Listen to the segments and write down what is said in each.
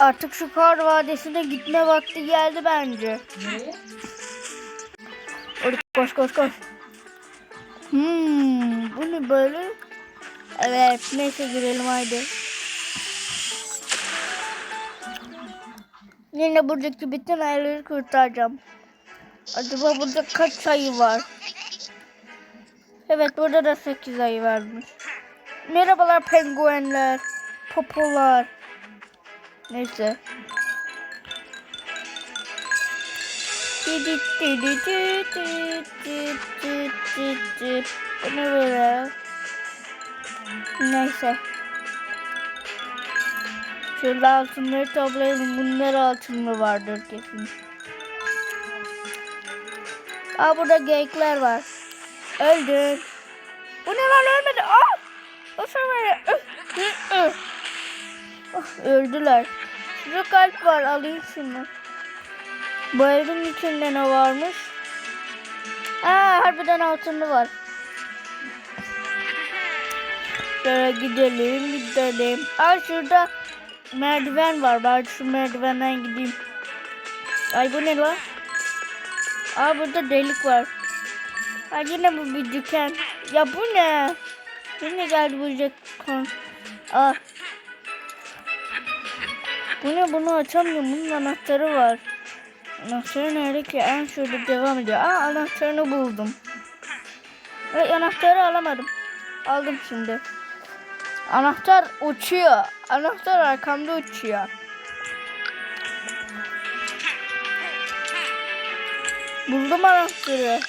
Artık şu kar vadisine gitme vakti geldi bence. Ne? Hadi koş koş koş. Hmm, bu ne böyle? Evet, neyse girelim haydi. Yine buradaki bütün ayları kurtaracağım. Acaba burada kaç sayı var? Evet, burada da 8 ayı varmış. Merhabalar penguenler, popolar. Neyse. Bu ne böyle? Neyse. Şurada altınları toplayalım. Bunlar altınlı vardır kesin. Aa burada geyikler var. Öldüm. Bu ne lan ölmedi. Ah! Aa! Ah, öldüler. Şurada kalp var. Alayım şunu. Bu evin içinde ne varmış? Aa harbiden altınlı var. Şöyle gidelim gidelim. Aa şurada merdiven var. Ben şu merdivenden gideyim. Ay bu ne lan? Aa burada delik var. Aa yine bu bir dükkan. Ya bu ne? Yine geldi bu dükkan. Aa. Bu ne bunu açamıyorum. Bunun anahtarı var. Anahtarı nerede ki? En şurada devam ediyor. Aa anahtarını buldum. Ve anahtarı alamadım. Aldım şimdi. Anahtar uçuyor. Anahtar arkamda uçuyor. Buldum anahtarı.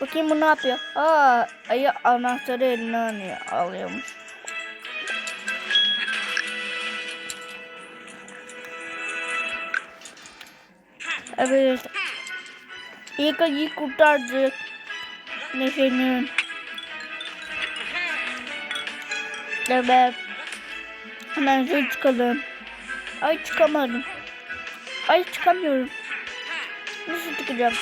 Bakayım bu ne yapıyor? Aa, ayı anahtarı eline alıyor, alıyormuş. Evet. İlk ayıyı kurtardık. Neşe'nin. Evet. Hemen şöyle çıkalım. Ay çıkamadım. Ay çıkamıyorum. Nasıl çıkacağım?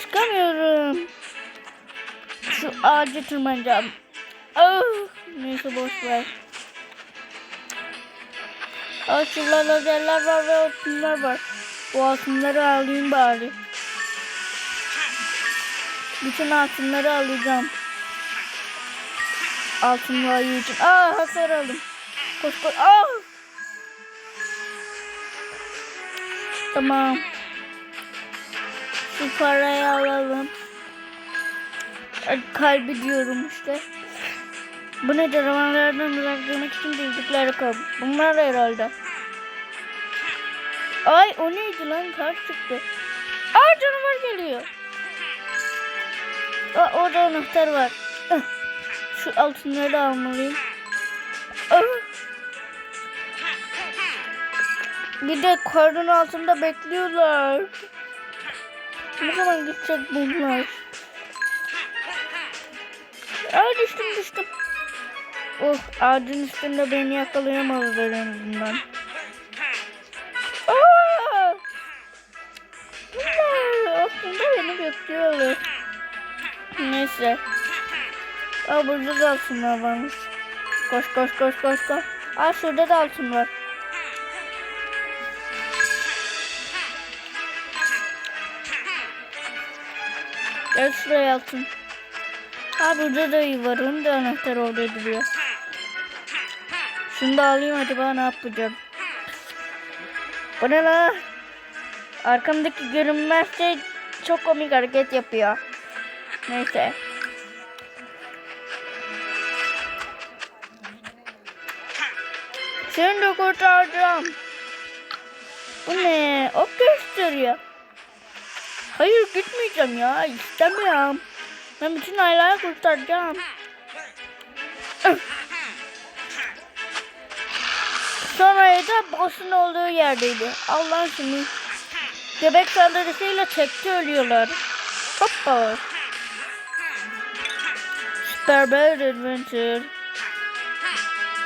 Çıkamıyorum. Şu ağaca tırmanacağım. Ah, neyse boş ver. Şurada lazerler var ve altınlar var. Bu altınları alayım bari. Bütün altınları alacağım. Altın ayı için. Aa hasar aldım. Koş koş. Aa! Tamam. Şu parayı alalım. Kalbi diyorum işte. Bu ne canavarlardan uzak durmak için bildikleri kabı. Bunlar herhalde. Ay o neydi lan kar çıktı. Aa canavar geliyor. Aa, orada anahtar var. Ah, Şu altınları da almalıyım. Ah. Bir de karın altında bekliyorlar. Ne zaman gidecek bunlar? Aa düştüm düştüm. Of ağacın üstünde beni yakalayamadılar en azından. Aa! Bunlar aslında beni bekliyorlar. Neyse. Aa burada da altınlar varmış. Koş koş koş koş koş. Aa şurada da altın var. Gel şuraya altın. Aa burada da iyi var. Onun da anahtarı orada duruyor. Şunu da alayım acaba ne yapacağım. Bu ne lan? Arkamdaki görünmez şey çok komik hareket yapıyor. Neyse. Seni de kurtaracağım. Bu ne? Ok gösteriyor. Hayır gitmeyeceğim ya. İstemiyorum. Ben bütün ayları kurtaracağım. Sonra da boss'un olduğu yerdeydi. Allah şimdi. Göbek saldırısıyla çekti ölüyorlar. Hoppa. Super Bird Adventure.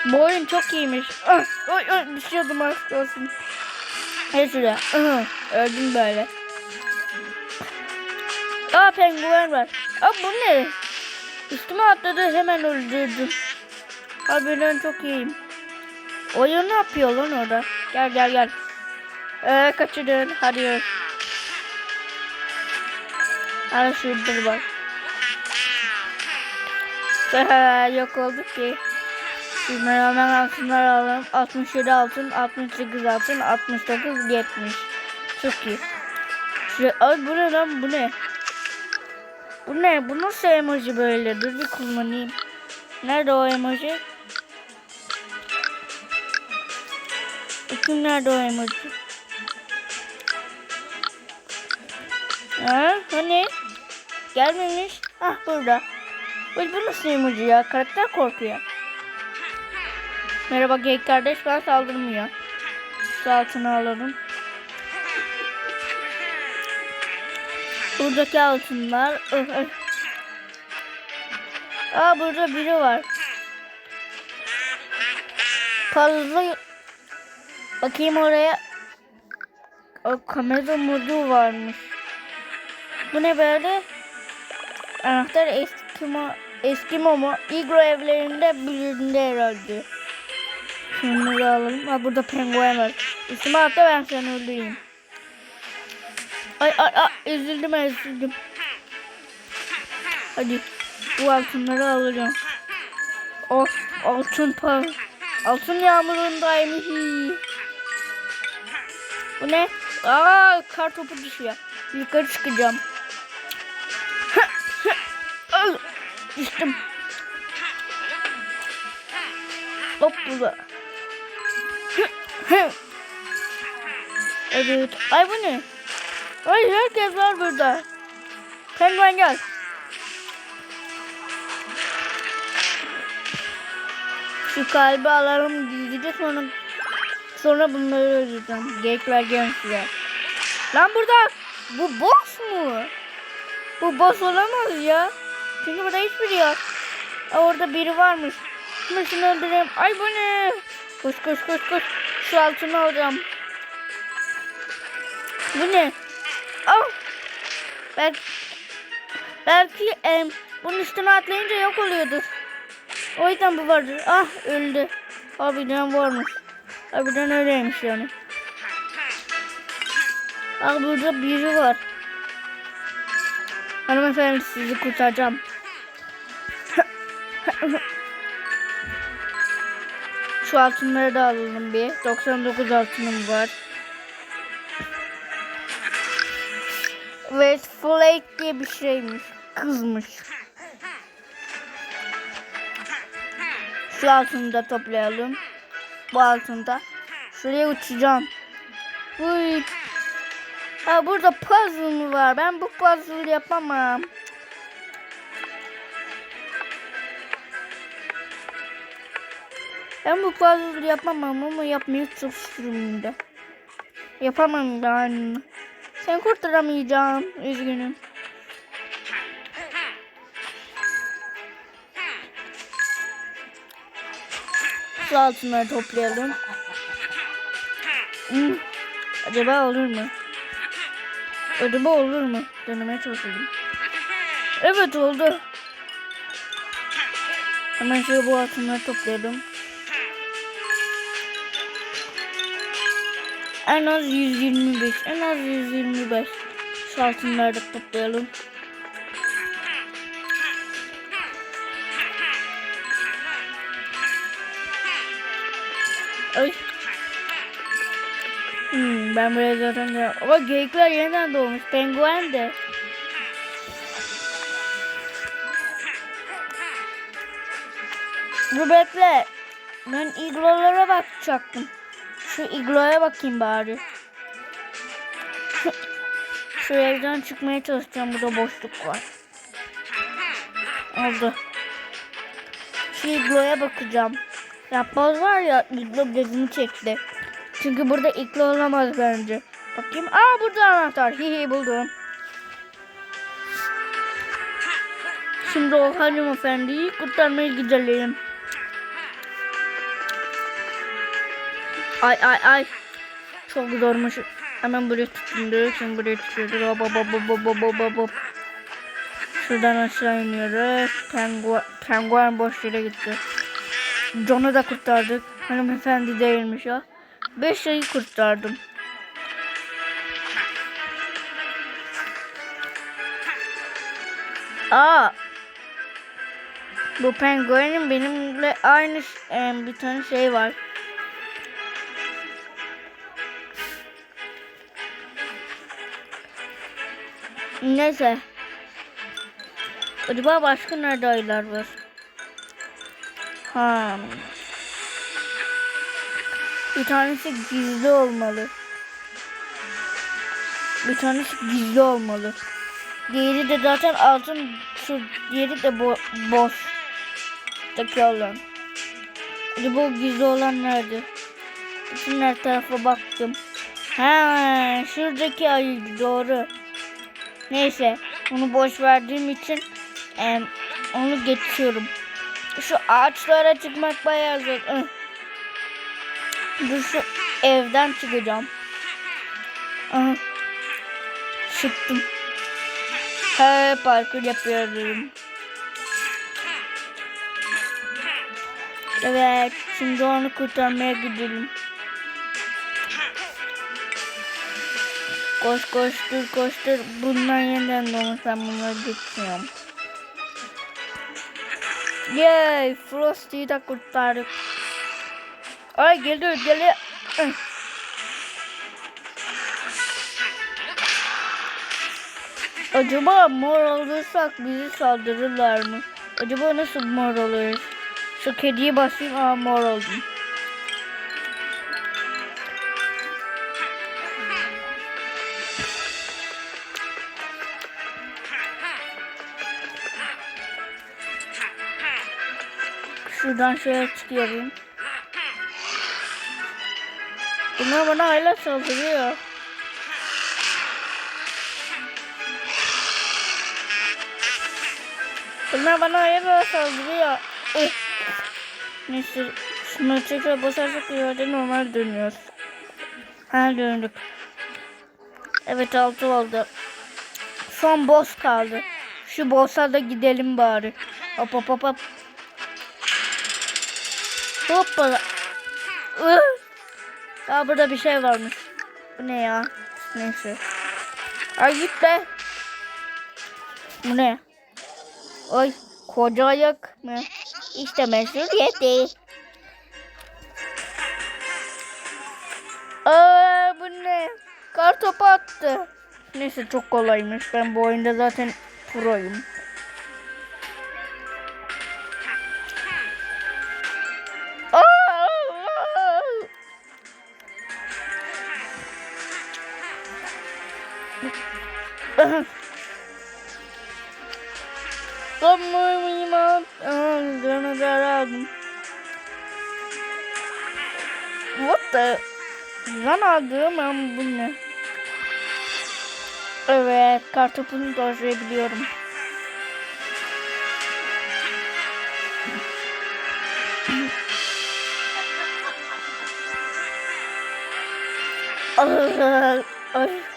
Bu oyun çok iyiymiş. Ah, oy oy düşüyordum az kalsın. Neyse Aha, öldüm böyle. Aa penguen var. Aa bu ne? Üstüme atladı hemen öldürdüm. Harbiden çok iyiyim. Oyun ne yapıyor lan orada? Gel gel gel. Ee, kaçırdın. Hadi. Hala şurada bak. Yok olduk ki. Hemen altınlar alalım. 67 altın, 68 altın, 69, 70. Çok iyi. Şu, ay bu ne lan bu ne? Bu ne? Bu nasıl emoji böyle? Dur bir kullanayım. Nerede o emoji? Bakayım nerede o emoji? Ha, hani? Gelmemiş. Ah burada. Bu, bu nasıl emoji ya? Karakter korkuyor. Merhaba gay kardeş ben saldırmıyor. Altını alalım. Buradaki altınlar. Öf, öf. Aa burada biri var. Fazla bakayım oraya. O kamera modu varmış. Bu ne böyle? Anahtar Eskimo Eskimo mu? Igro evlerinde birinde herhalde. Şunları alalım. Ha burada penguen var. Üstüme atla ben seni öldüreyim. Ay ay ay ezildim ezildim. Hadi bu altınları alacağım. O altın par altın yağmurundayım. Bu ne? Aa kar topu düşüyor. Yukarı çıkacağım. Al, Düştüm. Hop burada. evet. Ay bu ne? Ay herkes var burada. Penguen gel. Şu kalbi alalım gizlice sonra sonra bunları öldüreceğim. Geyik vereceğim size. Lan burada bu boss mu? Bu boss olamaz ya. Çünkü burada hiçbiri yok. Orada biri varmış. Şimdi şunu öldüreyim. Ay bu ne? Koş koş koş koş. Şu altını alacağım. Bu ne? Al. Belki, belki em, bunun üstüne atlayınca yok oluyordur. O yüzden bu vardır. Ah öldü. Harbiden varmış. Harbiden öyleymiş yani. Bak burada biri var. Hanımefendi sizi kurtaracağım. Şu altınları da alalım bir. 99 altınım var. Ve Flake diye bir şeymiş. Kızmış. Şu altını da toplayalım. Bu altında. Şuraya uçacağım. Uy. Ha burada puzzle mı var? Ben bu puzzle yapamam. Ben bu puzzle yapamam ama yapmaya çalışıyorum da. Yapamam ben. Sen kurtaramayacağım. Üzgünüm. Şu altınları toplayalım. Hmm. Acaba olur mu? Acaba olur mu? Denemeye çalışalım. Evet oldu. Hemen şöyle bu altınları toplayalım. En az 125. En az 125. Şu altınları toplayalım. Ay. Hmm, ben buraya zaten de... Ama geyikler yeniden doğmuş. Penguen de. Dur bekle. Ben iglolara bakacaktım. Şu igloya bakayım bari. Şu evden çıkmaya çalışacağım. Burada boşluk var. Oldu. Şu igloya bakacağım. Yapboz var ya iglo gözümü çekti. Çünkü burada iglo olamaz bence. Bakayım. Aa burada anahtar. Hihi buldum. Şimdi o hanımefendiyi kurtarmaya gidelim. Ay ay ay. Çok zormuş. Hemen buraya tutundu. Şimdi buraya tutuyoruz. Hop hop hop hop hop hop hop. Şuradan aşağı iniyoruz. Penguen boş yere gitti. John'u da kurtardık. Hanımefendi değilmiş o. Beş şeyi kurtardım. Aa. Bu penguenin benimle aynı em, bir tane şey var. Neyse. Acaba başka nerede ayılar var? Ha. Bir tanesi gizli olmalı. Bir tanesi gizli olmalı. Diğeri de zaten altın şu diğeri de bo boş. Taki olan. Acaba o gizli olan nerede? Bütün her tarafa baktım. Ha, şuradaki ayı doğru. Neyse, onu boş verdiğim için em, onu geçiyorum. Şu ağaçlara çıkmak bayağı zor. Dur şu evden çıkacağım. Aha. Çıktım. He parkur yapıyorum. Evet, şimdi onu kurtarmaya gidelim. Koş koştur koştur. Bundan yeniden doğmasam bunları geçiyorum. Yay! Frosty'yi de kurtardık. Ay geliyor geliyor. Acaba mor olursak bizi saldırırlar mı? Acaba nasıl mor oluruz? Şu kediye basayım aa mor oldum. Şuradan şöyle çıkıyorum. Bunlar bana hala saldırıyor. Bunlar bana hala saldırıyor. Ih. Neyse şunu tekrar basarsak yerde normal dönüyoruz. Ha döndük. Evet altı oldu. Son boss kaldı. Şu boss'a da gidelim bari. Hop hop hop hop. Hoppala. Ih. Aa burada bir şey varmış. Bu ne ya? Neyse. Ay git be. Bu ne? Ay koca ayak mı? İşte mesuliyeti. Aa bu ne? Kar topu attı. Neyse çok kolaymış. Ben bu oyunda zaten proyum. Evet, kartopunu dojlayabiliyorum. Ay, ay.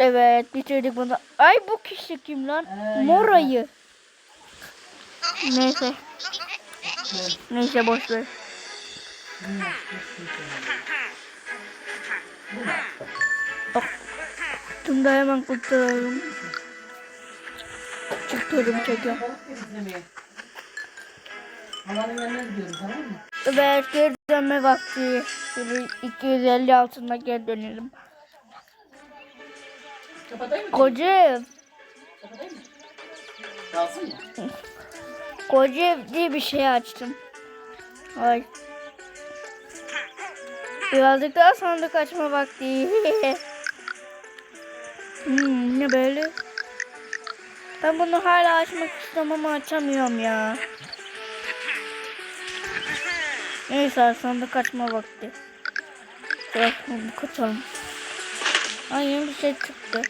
Evet bitirdik bunu. Ay bu kişi kim lan? Mor ayı. Neyse. Neyse boş ver. Bak. Tüm de hemen kurtarıyorum. Çıkıyorum çekiyorum. Gidiyorum tamam mı? Evet geri dönme vakti. Şöyle 250 altında geri dönelim. Kapatayım mı? Koca ev. Kapatayım mı? Kalsın mı? Koca ev diye bir şey açtım. Ay. Birazcık daha sandık açma vakti. hmm, ne böyle? Ben bunu hala açmak istiyorum ama açamıyorum ya. Neyse sandık açma vakti. Bunu kaçalım. Ay yeni bir şey çıktı.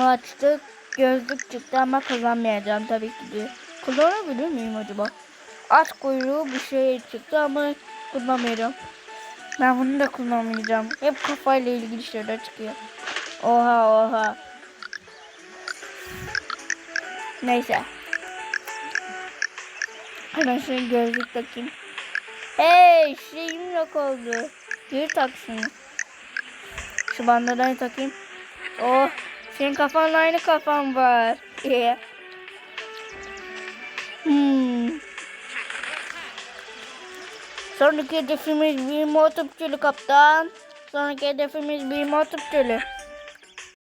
Açtık. Gözlük çıktı ama kazanmayacağım tabii ki de. Kullanabilir miyim acaba? At kuyruğu bir şey çıktı ama kullanmayacağım. Ben bunu da kullanmayacağım. Hep kafayla ilgili şeyler çıkıyor. Oha oha. Neyse. Hemen şöyle gözlük takayım. Hey şeyim yok oldu. Geri tak şunu. Şu bandadan takayım. Oh senin kafanla aynı kafan var. Hmm. Sonraki hedefimiz bir motor kaptan. Sonraki hedefimiz bir motor